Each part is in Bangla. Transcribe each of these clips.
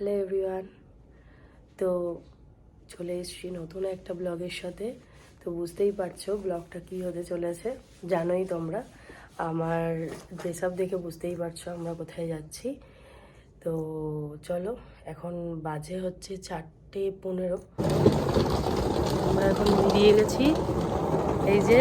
Hello everyone. তো চলে এসেছি নতুন একটা ব্লগের সাথে। তো বুঝতেই পারছ ব্লগটা কী হতে চলেছে, জানোই তোমরা। আমার ড্রেস দেখে বুঝতেই পারছ আমরা কোথায় যাচ্ছি। তো চলো, এখন বাজে হচ্ছে চারটে পনেরো। আমরা এখন বেরিয়ে গেছি। এই যে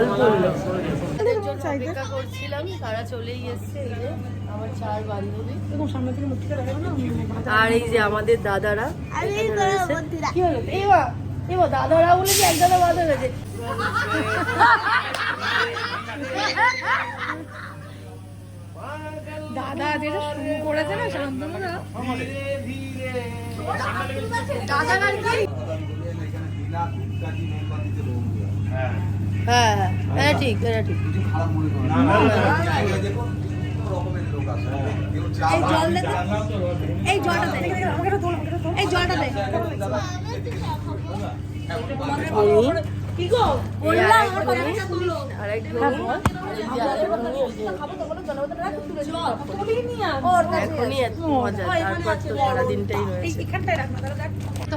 জল পড়ল। অপেক্ষা করছিলাম তারা চলেই এসছে আমার চার বান্ধবী। আর এই যে আমাদের দাদারা এখানে রয়েছে। কি হলো? এবা এবা দাদারা বলে কি এক দাদা বাধা গেছে? দাদা যেটা শুরু করেছে না শান্তনু দাদা গান কি? হ্যাঁ হ্যাঁ ঠিক এটা ঠিক এই জল এই জলটা দে এই জলটা দে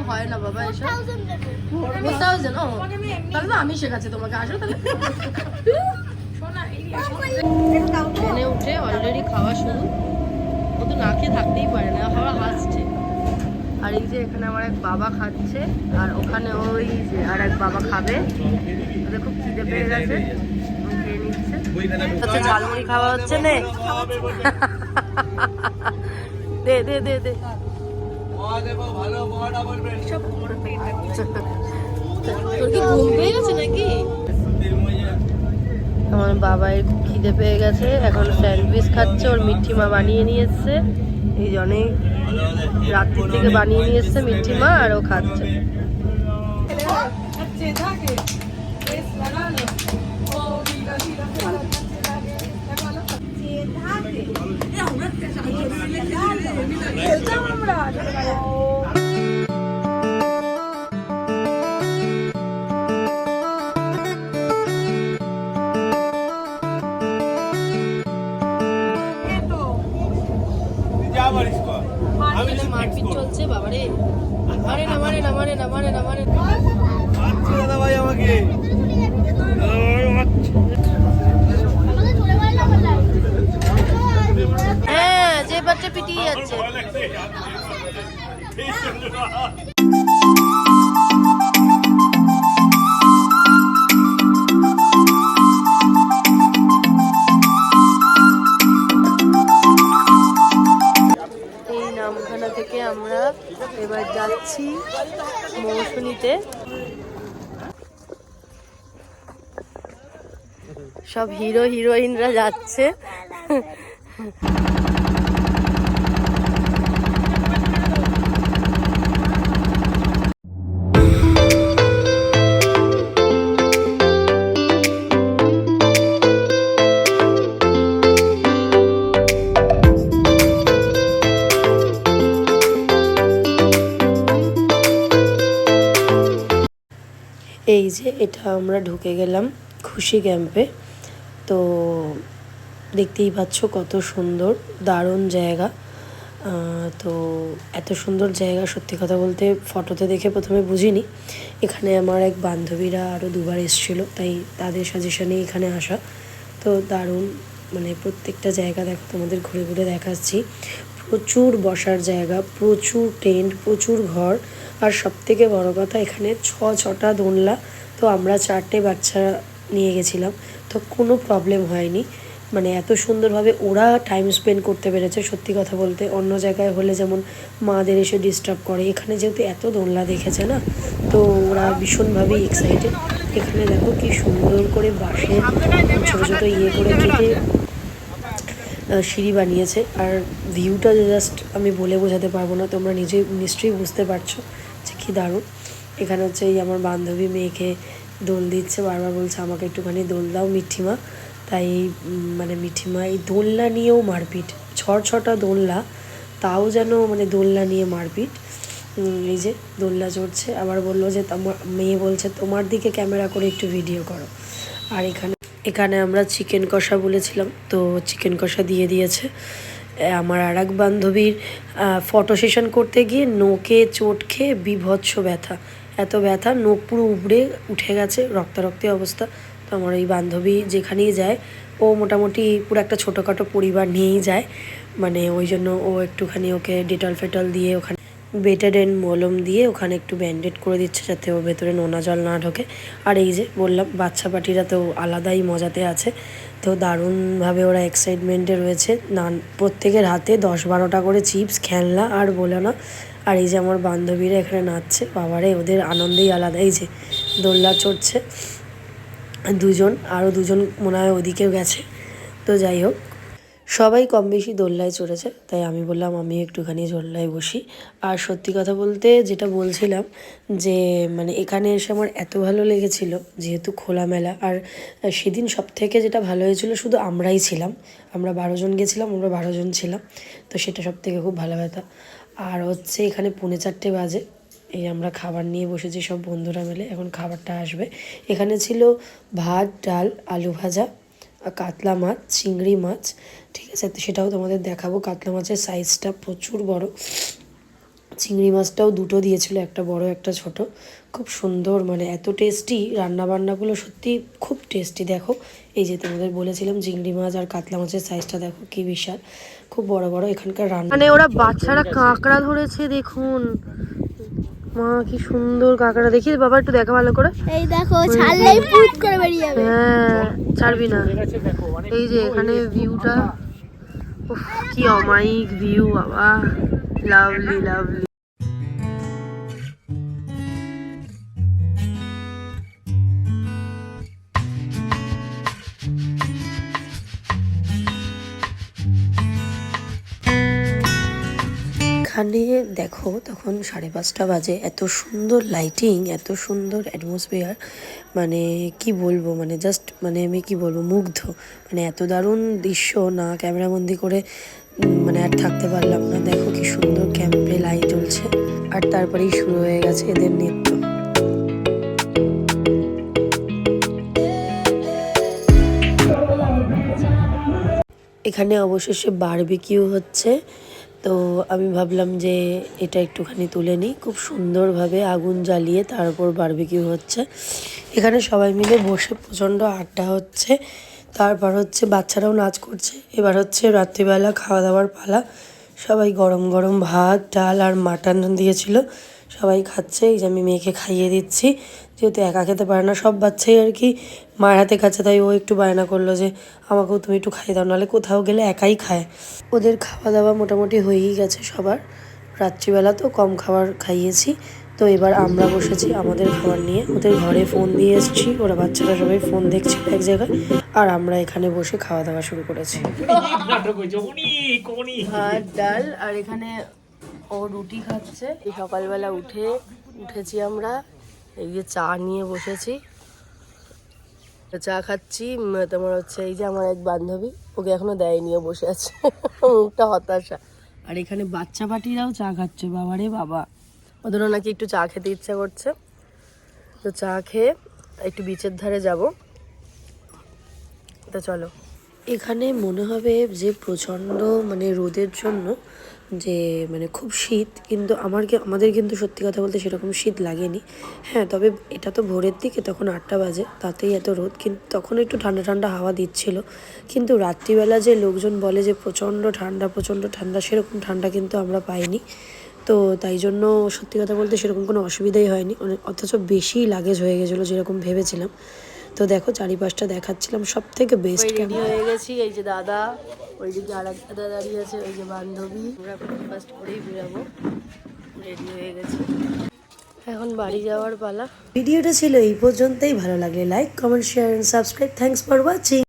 হয় না বাবা এসব আমি শেখাচ্ছি তোমাকে আসো তাহলে উঠে অলরেডি খাওয়া শুরু। ও তো না খেয়ে থাকতেই পারে না হাসছে। আর এই যে এখানে আমার এক বাবা খাচ্ছে আর ওখানে ওই যে আর এক বাবা খাবে। ওদের খুব খিদে পেয়ে গেছে। ও খেয়ে নিচ্ছে। হচ্ছে ঝালমুড়ি খাওয়া হচ্ছে নে। দে দে দে দে। আমার খুব খিদে পেয়ে গেছে। এখন স্যান্ডউইচ খাচ্ছে ওর মিষ্টি মা বানিয়ে নিয়ে এসছে। এই জনে রাত্রির থেকে বানিয়ে নিয়ে এসছে মিষ্টি মা আর খাচ্ছে। দাদা আমাকে হ্যাঁ যে বাচ্চা পিটিয়ে যাচ্ছে। মৌসুনিতে সব হিরো হিরোইনরা যাচ্ছে। এই যে এটা আমরা ঢুকে গেলাম খুশি ক্যাম্পে। তো দেখতেই পাচ্ছ কত সুন্দর, দারুণ জায়গা। তো এত সুন্দর জায়গা সত্যি কথা বলতে ফটোতে দেখে প্রথমে বুঝিনি। এখানে আমার এক বান্ধবীরা আরও দুবার এসেছিল, তাই তাদের সাজেশনে এখানে আসা। তো দারুণ মানে প্রত্যেকটা জায়গা দেখো তোমাদের ঘুরে ঘুরে দেখাচ্ছি। প্রচুর বসার জায়গা, প্রচুর টেন্ট, প্রচুর ঘর। আর সব থেকে বড় কথা, এখানে ছ ছটা দোলনা, তো আমরা চারটে বাচ্চা নিয়ে গেছিলাম। তো কোনো প্রবলেম হয়নি। মানে এত সুন্দরভাবে ওরা টাইম স্পেন্ড করতে পেরেছে, সত্যি কথা বলতে। অন্য জায়গায় হলে যেমন মাদের এসে ডিস্টার্ব করে। এখানে যেহেতু এত দোলনা দেখেছে না, তো ওরা ভীষণভাবেই এক্সাইটেড এখানে দেখো কি সুন্দর করে বাসে ছোটো ছোটো ইয়ে করে কেটে সিঁড়ি বানিয়েছে। আর ভিউটা জাস্ট আমি বলে বোঝাতে পারব না তোমরা নিজে নিশ্চয়ই বুঝতে পারছ যে কী দারুণ। এখানে হচ্ছে এই আমার বান্ধবী মেয়েকে দোল দিচ্ছে বারবার বলছে আমাকে একটুখানি দোল দাও মিঠিমা। তাই উম, মানে মিঠিমা এই দোলনা নিয়েও মারপিট। ছড় ছটা দোলনা তাও যেন মানে দোলনা নিয়ে মারপিট। এই যে দোলনা চড়ছে আবার বলল যে তোমার মেয়ে বলছে তোমার দিকে ক্যামেরা করে একটু ভিডিও করো। আর এখানে এখানে আমরা চিকেন কষা বলেছিলাম, তো চিকেন কষা দিয়ে দিয়েছে। আমার আর এক বান্ধবীর ফটো সেশন করতে গিয়ে নোকে চোট খেয়ে বিভৎস ব্যথা। এত ব্যথা নোক পুরো উবড়ে উঠে গেছে রক্তারক্তি অবস্থা। তো আমার ওই বান্ধবী যেখানেই যায়, ও মোটামুটি পুরো একটা ছোটোখাটো পরিবার নিয়েই যায়। মানে ওই জন্য ও একটুখানি ওকে ডেটল ফেটল দিয়ে ওখানে বেটাডেন মলম দিয়ে ওখানে একটু ব্যান্ডেড করে দিচ্ছে যাতে ওর ভেতরে নোনা জল না ঢোকে। আর এই যে বললাম, বাচ্চা পাটিরা তো আলাদাই মজাতে আছে। তো দারুণভাবে ওরা এক্সাইটমেন্টে রয়েছে। নান, প্রত্যেকের হাতে দশ বারোটা করে চিপস, খেলনা আর বলে না। আর এই যে আমার বান্ধবীরা এখানে নাচছে, বাবারে, ওদের আনন্দেই আলাদা। এই যে দোল্লা চড়ছে দুজন, আরও দুজন মনে হয় ওদিকেও গেছে। তো যাই হোক সবাই কম বেশি দোল্লায় চড়েছে, তাই আমি বললাম আমি একটুখানি দোল্লায় বসি। আর সত্যি কথা বলতে যেটা বলছিলাম যে মানে এখানে এসে আমার এত ভালো লেগেছিল যেহেতু খোলামেলা। আর সেদিন সব থেকে যেটা ভালো হয়েছিল শুধু আমরাই ছিলাম। আমরা বারো জন গেছিলাম, আমরা বারো জন ছিলাম, তো সেটা সব থেকে খুব ভালো কথা। আর হচ্ছে এখানে পৌনে চারটে বাজে, এই আমরা খাবার নিয়ে বসেছি সব বন্ধুরা মিলে, এখন খাবারটা আসবে। এখানে ছিল ভাত, ডাল, আলু ভাজা কাতলা মাছ, চিংড়ি মাছ, ঠিক আছে? তো সেটাও তোমাদের দেখাবো। কাতলা মাছের সাইজটা প্রচুর বড়। চিংড়ি মাছটাও দুটো দিয়েছিল, একটা বড়, একটা ছোট। খুব সুন্দর মানে এত টেস্টি রান্নাবান্নাগুলো সত্যি খুব টেস্টি দেখো, এই যে তোমাদের বলেছিলাম চিংড়ি মাছ আর কাতলা মাছের সাইজটা দেখো কি বিশাল। খুব বড় বড় এখানকার রান্না। মানে ওরা বাচ্চারা কাঁকড়া ধরেছে, দেখুন। মা কি সুন্দর কাকাটা। দেখি বাবা একটু দেখা ভালো করে। এই দেখো ছাড়লেই ফুট করে বেরিয়ে যাবে। হ্যাঁ ছাড়বি না। এই যে এখানে ভিউটা উফ কি অমায়িক ভিউ বাবা। লাভলি লাভলি এখানে দেখো তখন সাড়ে পাঁচটা বাজে, এত সুন্দর লাইটিং এত সুন্দর অ্যাটমসফিয়ার মানে কি বলব মানে জাস্ট মানে আমি কি বলব, মুগ্ধ। মানে এত দারুণ দৃশ্য, না ক্যামেরাবন্দি করে মানে আর থাকতে পারলাম না। দেখো কি সুন্দর ক্যাম্পে লাইট জ্বলছে। আর তারপরেই শুরু হয়ে গেছে এদের নৃত্য। এখানে অবশেষে বারবিকিউ হচ্ছে। তো আমি ভাবলাম যে এটা একটুখানি তুলে নিই। খুব সুন্দরভাবে আগুন জ্বালিয়ে তার উপর বারবিকিউ হচ্ছে। এখানে সবাই মিলে বসে প্রচণ্ড আড্ডা হচ্ছে। তারপর হচ্ছে বাচ্চারাও নাচ করছে। এবার হচ্ছে রাত্রিবেলা খাওয়া দাওয়ার পালা। সবাই গরম গরম ভাত, ডাল আর মাটন দিয়েছিল। সবাই খাচ্ছে এই যে আমি মেয়েকে খাইয়ে দিচ্ছি। যেহেতু একা খেতে পারে না সব বাচ্চাই আর কি। মায়ের হাতে খাচ্ছে তাই ও একটু বায়না করল যে আমাকেও তুমি একটু খাইয়ে দাও। নাহলে কোথাও গেলে একাই খায়। ওদের খাওয়া দাওয়া মোটামুটি হয়েই গেছে সবার। রাত্রিবেলা তো কম খাবার খাইয়েছি। তো এবার আমরা বসেছি আমাদের খাবার নিয়ে। ওদের ঘরে ফোন দিয়ে এসেছি। ওরা বাচ্চারা সবাই ফোন দেখছিল এক জায়গায়। আর আমরা এখানে বসে খাওয়া দাওয়া শুরু করেছি। ভাত ডাল আর এখানে ও রুটি খাচ্ছে। সকালবেলা উঠে, উঠেছি আমরা। এই যে চা নিয়ে বসেছি। চা খাচ্ছি। তোমার হচ্ছে এই যে আমার এক বান্ধবী, ওকে এখনও দেয়নি, ও বসে আছে। মুখটা হতাশা। আর এখানে বাচ্চা পাটিরাও চা খাচ্ছে, বাবারে বাবা। ওদেরও নাকি একটু চা খেতে ইচ্ছা করছে। তো চা খেয়ে একটু বিচের ধারে যাব। তো চলো। এখানে মনে হবে যে প্রচণ্ড মানে রোদের জন্য যে মানে খুব শীত, কিন্তু আমার আমাদের কিন্তু সত্যি কথা বলতে সেরকম শীত লাগেনি। হ্যাঁ তবে এটা তো ভোরের দিকে, তখন আটটা বাজে, তাতেই এত রোদ, কিন্তু তখন একটু ঠান্ডা ঠান্ডা হাওয়া দিচ্ছিল। কিন্তু রাত্রিবেলা যে লোকজন বলে যে প্রচণ্ড ঠান্ডা প্রচণ্ড ঠান্ডা, সেরকম ঠান্ডা কিন্তু আমরা পাইনি। তো তাই জন্য সত্যি কথা বলতে সেরকম কোনো অসুবিধাই হয়নি। অথচ বেশি লাগেজ হয়ে গেছিল, যেরকম ভেবেছিলাম। তো দেখো চারিপাশটা দেখাচ্ছিলাম সব থেকে বেস্ট রেডি হয়ে গেছি এই যে দাদা ওই যে আর একটা দাদা দাঁড়িয়ে আছে ওই যে বান্ধবী। আমরা ব্রেকফাস্ট করেই বেরাবো। রেডি হয়ে গেছি। এখন বাড়ি যাওয়ার পালা। ভিডিওটা ছিল এই পর্যন্তই ভালো লাগলে like comment share subscribe thanks for watching